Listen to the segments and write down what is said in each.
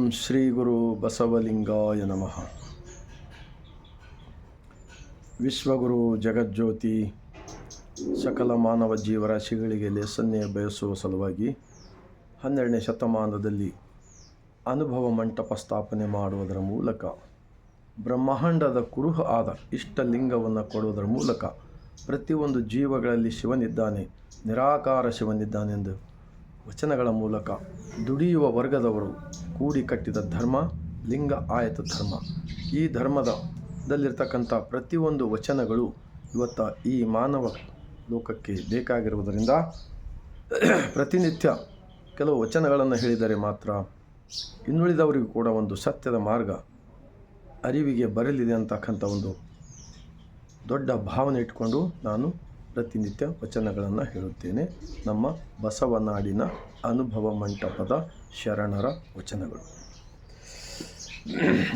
ಓಂ ಶ್ರೀ ಗುರು ಬಸವಲಿಂಗಾಯ ನಮಃ. ವಿಶ್ವಗುರು ಜಗಜ್ಯೋತಿ ಸಕಲ ಮಾನವ ಜೀವರಾಶಿಗಳಿಗೆ ಲೇಸನ್ನೇ ಬಯಸುವ ಸಲುವಾಗಿ ಹನ್ನೆರಡನೇ ಶತಮಾನದಲ್ಲಿ ಅನುಭವ ಮಂಟಪ ಸ್ಥಾಪನೆ ಮಾಡುವುದರ ಮೂಲಕ, ಬ್ರಹ್ಮಾಂಡದ ಕುರುಹ ಆದ ಇಷ್ಟಲಿಂಗವನ್ನು ಕೊಡುವುದರ ಮೂಲಕ ಪ್ರತಿಯೊಂದು ಜೀವಗಳಲ್ಲಿ ಶಿವನಿದ್ದಾನೆ, ನಿರಾಕಾರ ಶಿವನಿದ್ದಾನೆಂದು ವಚನಗಳ ಮೂಲಕ ದುಡಿಯುವ ವರ್ಗದವರು ಕೂಡಿ ಕಟ್ಟಿದ ಧರ್ಮ, ಲಿಂಗ ಆಯತ ಧರ್ಮ. ಈ ಧರ್ಮದ ದಲ್ಲಿರ್ತಕ್ಕಂಥ ಪ್ರತಿಯೊಂದು ವಚನಗಳು ಇವತ್ತ ಈ ಮಾನವ ಲೋಕಕ್ಕೆ ಬೇಕಾಗಿರುವುದರಿಂದ ಪ್ರತಿನಿತ್ಯ ಕೆಲವು ವಚನಗಳನ್ನು ಹೇಳಿದರೆ ಮಾತ್ರ ಇನ್ನುಳಿದವರಿಗೂ ಕೂಡ ಒಂದು ಸತ್ಯದ ಮಾರ್ಗ ಅರಿವಿಗೆ ಬರಲಿದೆ ಅಂತಕ್ಕಂಥ ಒಂದು ದೊಡ್ಡ ಭಾವನೆ ಇಟ್ಕೊಂಡು ನಾನು ಪ್ರತಿನಿತ್ಯ ವಚನಗಳನ್ನು ಹೇಳುತ್ತೇನೆ. ನಮ್ಮ ಬಸವನಾಡಿನ ಅನುಭವ ಮಂಟಪದ ಶರಣರ ವಚನಗಳು.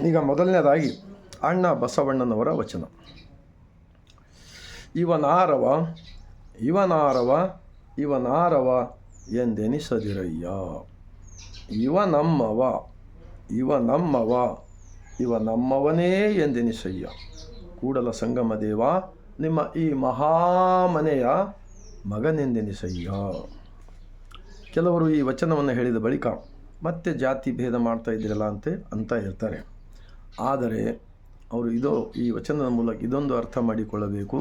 ಈಗ ಮೊದಲನೇದಾಗಿ ಅಣ್ಣ ಬಸವಣ್ಣನವರ ವಚನ. ಇವನಾರವ ಇವನಾರವ ಇವನಾರವ ಎಂದೆನಿಸದಿರಯ್ಯ. ಇವ ನಮ್ಮವ ಇವ ನಮ್ಮವ ಇವ ನಮ್ಮವನೇ ಎಂದೆನಿಸಯ್ಯ. ಕೂಡಲ ಸಂಗಮ ದೇವ, ನಿಮ್ಮ ಈ ಮಹಾಮನೆಯ ಮಗನೆಂದೆನಿಸಯ್ಯ. ಕೆಲವರು ಈ ವಚನವನ್ನು ಹೇಳಿದ ಬಳಿಕ, ಮತ್ತೆ ಜಾತಿ ಭೇದ ಮಾಡ್ತಾ ಇದ್ದೀರಲ್ಲ ಅಂತೆ, ಅಂತ ಇರ್ತಾರೆ ಆದರೆ, ಅವರು ಇದೋ, ಈ ವಚನದ ಮೂಲಕ ಇದೊಂದು ಅರ್ಥ ಮಾಡಿಕೊಳ್ಳಬೇಕು.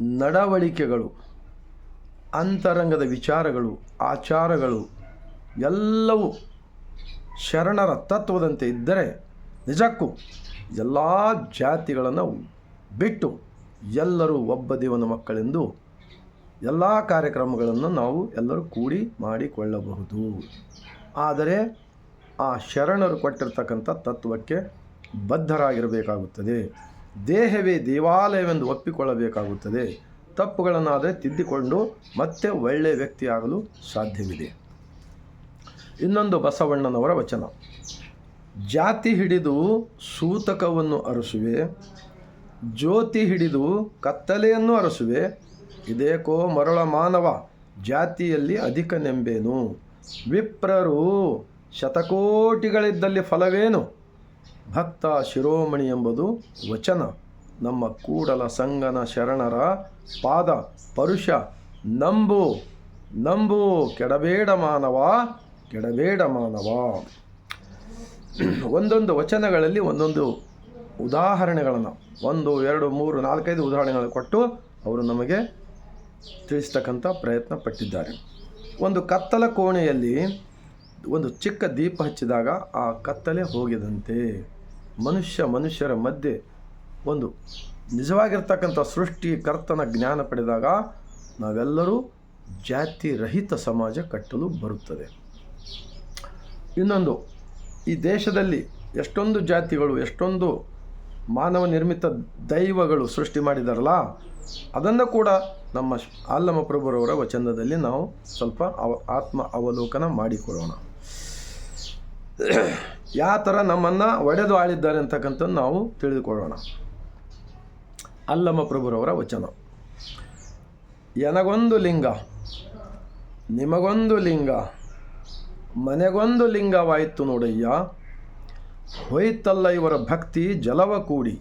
ನಡವಳಿಕೆಗಳು, ಅಂತರಂಗದ ವಿಚಾರಗಳು, ಆಚಾರಗಳು ಎಲ್ಲವೂ ಶರಣರ ತತ್ವದಂತೆ ಇದ್ದರೆ ನಿಜಕ್ಕೂ ಎಲ್ಲ ಜಾತಿಗಳನ್ನು ಬಿಟ್ಟು ಎಲ್ಲರೂ ಒಬ್ಬ ದೇವನ ಮಕ್ಕಳೆಂದು ಎಲ್ಲ ಕಾರ್ಯಕ್ರಮಗಳನ್ನು ನಾವು ಎಲ್ಲರೂ ಕೂಡಿ ಮಾಡಿಕೊಳ್ಳಬಹುದು. ಆದರೆ ಆ ಶರಣರು ಕೊಟ್ಟಿರ್ತಕ್ಕಂಥ ತತ್ವಕ್ಕೆ ಬದ್ಧರಾಗಿರಬೇಕಾಗುತ್ತದೆ. ದೇಹವೇ ದೇವಾಲಯವೆಂದು ಒಪ್ಪಿಕೊಳ್ಳಬೇಕಾಗುತ್ತದೆ. ತಪ್ಪುಗಳನ್ನಾದರೆ ತಿದ್ದಿಕೊಂಡು ಮತ್ತೆ ಒಳ್ಳೆಯ ವ್ಯಕ್ತಿಯಾಗಲು ಸಾಧ್ಯವಿದೆ. ಇನ್ನೊಂದು ಬಸವಣ್ಣನವರ ವಚನ. ಜಾತಿ ಹಿಡಿದು ಸೂತಕವನ್ನು ಅರಸುವೆ, ಜ್ಯೋತಿ ಹಿಡಿದು ಕತ್ತಲೆಯನ್ನು ಅರಸುವೆ ಇದೇಕೋ ಮರಳ ಮಾನವ, ಜಾತಿಯಲ್ಲಿ ಅಧಿಕ ನೆಂಬೇನು ವಿಪ್ರರು ಶತಕೋಟಿಗಳಿದ್ದಲ್ಲಿ ಫಲವೇನು? ಭಕ್ತ ಶಿರೋಮಣಿ ಎಂಬುದು ವಚನ. ನಮ್ಮ ಕೂಡಲ ಸಂಗನ ಶರಣರ ಪಾದ ಪರುಷ. ನಂಬು ನಂಬು, ಕೆಡಬೇಡ ಮಾನವ ಕೆಡಬೇಡ ಮಾನವ. ಒಂದೊಂದು ವಚನಗಳಲ್ಲಿ ಒಂದೊಂದು ಉದಾಹರಣೆಗಳನ್ನು, ಒಂದು, ಎರಡು, ಮೂರು, ನಾಲ್ಕೈದು ಉದಾಹರಣೆಗಳನ್ನು ಕೊಟ್ಟು ಅವರು ನಮಗೆ ತಿಳಿಸ್ತಕ್ಕಂಥ ಪ್ರಯತ್ನ ಪಟ್ಟಿದ್ದಾರೆ. ಒಂದು ಕತ್ತಲ ಕೋಣೆಯಲ್ಲಿ ಒಂದು ಚಿಕ್ಕ ದೀಪ ಹಚ್ಚಿದಾಗ ಆ ಕತ್ತಲೆ ಹೋಗಿದಂತೆ. ಮನುಷ್ಯ ಮನುಷ್ಯರ ಮಧ್ಯೆ ಒಂದು ನಿಜವಾಗಿರ್ತಕ್ಕಂಥ ಸೃಷ್ಟಿ ಕರ್ತನ ಜ್ಞಾನ ಪಡೆದಾಗ ನಾವೆಲ್ಲರೂ ಜಾತಿ ರಹಿತ ಸಮಾಜ ಕಟ್ಟಲು ಬರುತ್ತದೆ. ಇನ್ನೊಂದು, ಈ ದೇಶದಲ್ಲಿ ಎಷ್ಟೊಂದು ಜಾತಿಗಳು, ಎಷ್ಟೊಂದು ಮಾನವ ನಿರ್ಮಿತ ದೈವಗಳು ಸೃಷ್ಟಿ ಮಾಡಿದಾರಲ್ಲ, ಅದನ್ನು ಕೂಡ ನಮ್ಮ ಆಲ್ಲಮ ಪ್ರಭುರವರ ವಚನದಲ್ಲಿ ನಾವು ಸ್ವಲ್ಪ ಅವ, ಆತ್ಮ ಅವಲೋಕನ ಮಾಡಿಕೊಳ್ಳೋಣ. ಯಾವ ಥರ ನಮ್ಮನ್ನು ಒಡೆದು ಆಳಿದ್ದಾರೆ ಅಂತಕ್ಕಂಥದ್ದು ನಾವು ತಿಳಿದುಕೊಳ್ಳೋಣ. ಅಲ್ಲಮ ಪ್ರಭುರವರ ವಚನ. ಎನಗೊಂದು ಲಿಂಗ, ನಿಮಗೊಂದು ಲಿಂಗ, ಮನೆಗೊಂದು ಲಿಂಗವಾಯಿತು ನೋಡಯ್ಯ ಹೋಯ್ತಲ್ಲ ಇವರ ಭಕ್ತಿ, ಜಲವ ಕೂಡಿ.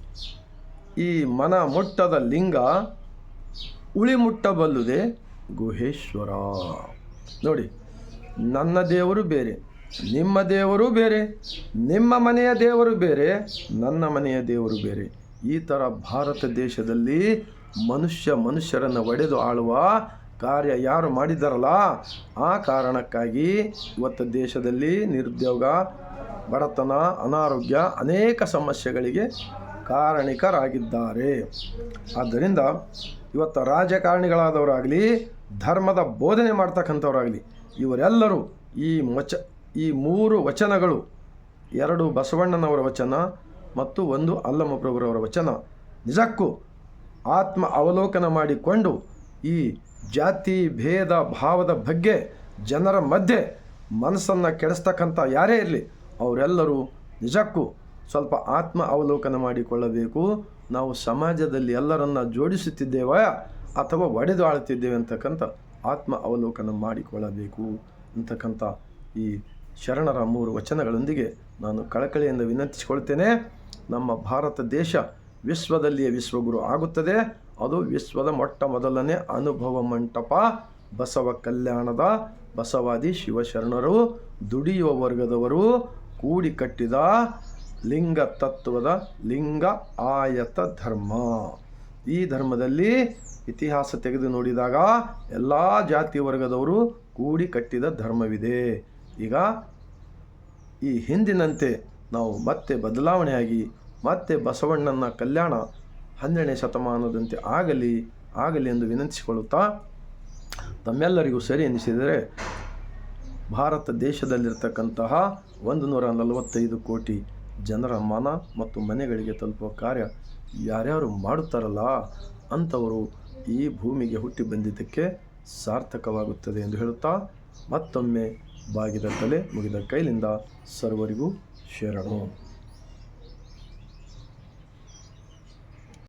ಈ ಮನ ಮುಟ್ಟದ ಲಿಂಗ ಉಳಿ ಮುಟ್ಟಬಲ್ಲುದೆ ಗುಹೇಶ್ವರ. ನೋಡಿ, ನನ್ನ ದೇವರು ಬೇರೆ, ನಿಮ್ಮ ದೇವರು ಬೇರೆ, ನಿಮ್ಮ ಮನೆಯ ದೇವರು ಬೇರೆ, ನನ್ನ ಮನೆಯ ದೇವರು ಬೇರೆ. ಈ ಥರ ಭಾರತ ದೇಶದಲ್ಲಿ ಮನುಷ್ಯ ಮನುಷ್ಯರನ್ನು ಒಡೆದು ಆಳುವ ಕಾರ್ಯ ಯಾರು ಮಾಡಿದಾರಲ್ಲ, ಆ ಕಾರಣಕ್ಕಾಗಿ ಇವತ್ತು ದೇಶದಲ್ಲಿ ನಿರುದ್ಯೋಗ ಬಡತನ, ಅನಾರೋಗ್ಯ ಅನೇಕ ಸಮಸ್ಯೆಗಳಿಗೆ ಕಾರಣಿಕರಾಗಿದ್ದಾರೆ. ಆದ್ದರಿಂದ ಇವತ್ತು ರಾಜಕಾರಣಿಗಳಾದವರಾಗಲಿ, ಧರ್ಮದ ಬೋಧನೆ ಮಾಡ್ತಕ್ಕಂಥವರಾಗಲಿ, ಇವರೆಲ್ಲರೂ ಈ ವಚ ಈ ಮೂರು ವಚನಗಳು, ಎರಡು ಬಸವಣ್ಣನವರ ವಚನ ಮತ್ತು ಒಂದು ಅಲ್ಲಮಪ್ರಭುರವರ ವಚನ, ನಿಜಕ್ಕೂ ಆತ್ಮ ಅವಲೋಕನ ಮಾಡಿಕೊಂಡು ಈ ಜಾತಿ ಭೇದ ಭಾವದ ಬಗ್ಗೆ ಜನರ ಮಧ್ಯೆ ಮನಸ್ಸನ್ನು ಕೆಡಿಸ್ತಕ್ಕಂಥ ಯಾರೇ ಇರಲಿ ಅವರೆಲ್ಲರೂ ನಿಜಕ್ಕೂ ಸ್ವಲ್ಪ ಆತ್ಮ ಅವಲೋಕನ ಮಾಡಿಕೊಳ್ಳಬೇಕು. ನಾವು ಸಮಾಜದಲ್ಲಿ ಎಲ್ಲರನ್ನ ಜೋಡಿಸುತ್ತಿದ್ದೇವ ಅಥವಾ ಒಡೆದು ಆಳುತ್ತಿದ್ದೇವೆ ಅಂತಕ್ಕಂಥ ಆತ್ಮ ಅವಲೋಕನ ಮಾಡಿಕೊಳ್ಳಬೇಕು ಅಂತಕ್ಕಂಥ ಈ ಶರಣರ ಮೂರು ವಚನಗಳೊಂದಿಗೆ ನಾನು ಕಳಕಳಿಯಿಂದ ವಿನಂತಿಸಿಕೊಳ್ತೇನೆ. ನಮ್ಮ ಭಾರತ ದೇಶ ವಿಶ್ವದಲ್ಲಿಯೇ ವಿಶ್ವಗುರು ಆಗುತ್ತದೆ. ಅದು ವಿಶ್ವದ ಮೊಟ್ಟ ಮೊದಲನೇ ಅನುಭವ ಮಂಟಪ. ಬಸವ ಕಲ್ಯಾಣದ ಬಸವಾದಿ ಶಿವಶರಣರು, ದುಡಿಯುವ ವರ್ಗದವರು ಕೂಡಿ ಕಟ್ಟಿದ ಲಿಂಗ ತತ್ವದ ಲಿಂಗ ಆಯತ ಧರ್ಮ. ಈ ಧರ್ಮದಲ್ಲಿ ಇತಿಹಾಸ ತೆಗೆದು ನೋಡಿದಾಗ ಎಲ್ಲ ಜಾತಿ ವರ್ಗದವರು ಕೂಡಿ ಕಟ್ಟಿದ ಧರ್ಮವಿದೆ. ಈಗ ಈ ಹಿಂದಿನಂತೆ ನಾವು ಮತ್ತೆ ಬದಲಾವಣೆಯಾಗಿ, ಮತ್ತೆ ಬಸವಣ್ಣನ ಕಲ್ಯಾಣ ಹನ್ನೆರಡನೇ ಶತಮಾನದಂತೆ ಆಗಲಿ ಆಗಲಿ ಎಂದು ವಿನಂತಿಸಿಕೊಳ್ಳುತ್ತಾ ತಮ್ಮೆಲ್ಲರಿಗೂ ಸರಿ ಎನಿಸಿದರೆ ಭಾರತ ದೇಶದಲ್ಲಿರ್ತಕ್ಕಂತಹ ಒಂದು ನೂರ ನಲವತ್ತೈದು ಕೋಟಿ ಜನರ ಮನ ಮತ್ತು ಮನೆಗಳಿಗೆ ತಲುಪುವ ಕಾರ್ಯ ಯಾರ್ಯಾರು ಮಾಡುತ್ತಾರಲ್ಲ ಅಂಥವರು ಈ ಭೂಮಿಗೆ ಹುಟ್ಟಿ ಬಂದಿದ್ದಕ್ಕೆ ಸಾರ್ಥಕವಾಗುತ್ತದೆ ಎಂದು ಹೇಳುತ್ತಾ ಮತ್ತೊಮ್ಮೆ ಬಾಗಿದ ತಲೆ ಮುಗಿದ ಕೈಲಿಂದ ಸರ್ವರಿಗೂ ಶರಣು.